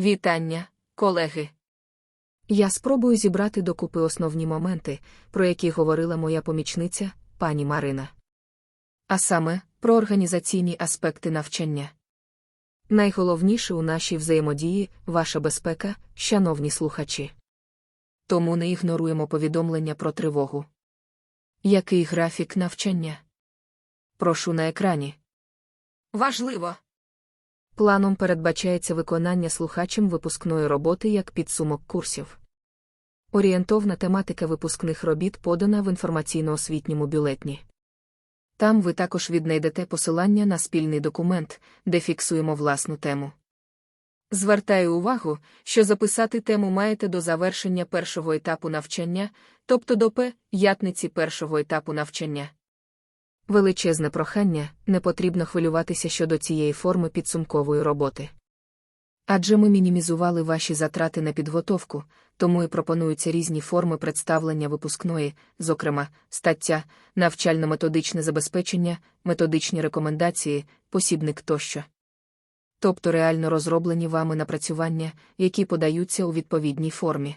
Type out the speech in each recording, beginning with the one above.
Вітання, колеги. Я спробую зібрати докупи основні моменти, про які говорила моя помічниця, пані Марина. А саме, про організаційні аспекти навчання. Найголовніше у нашій взаємодії ваша безпека, шановні слухачі. Тому не ігноруємо повідомлення про тривогу. Який графік навчання? Прошу на екрані. Важливо. Планом передбачається виконання слухачем випускної роботи як підсумок курсів. Орієнтовна тематика випускних робіт подана в інформаційно-освітньому бюлетні. Там ви також віднайдете посилання на спільний документ, де фіксуємо власну тему. Звертаю увагу, що записати тему маєте до завершення першого етапу навчання, тобто до П. ятниці першого етапу навчання. Величезне прохання, не потрібно хвилюватися щодо цієї форми підсумкової роботи. Адже ми мінімізували ваші затрати на підготовку, тому і пропонуються різні форми представлення випускної, зокрема, стаття, навчально-методичне забезпечення, методичні рекомендації, посібник тощо. Тобто реально розроблені вами напрацювання, які подаються у відповідній формі.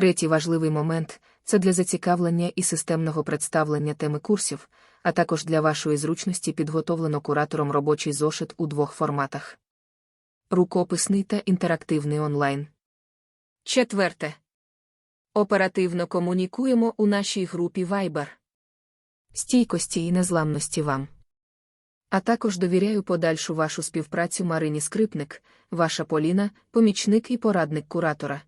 Третій важливий момент це для зацікавлення і системного представлення теми курсів, а також для вашої зручності підготовлено куратором робочий зошит у двох форматах: рукописний та інтерактивний онлайн. Четверте. Оперативно комунікуємо у нашій групі Viber. Стійкості і незламності вам. А також довіряю подальшу вашу співпрацю Марині Скрипник, ваша Поліна, помічник і порадник куратора.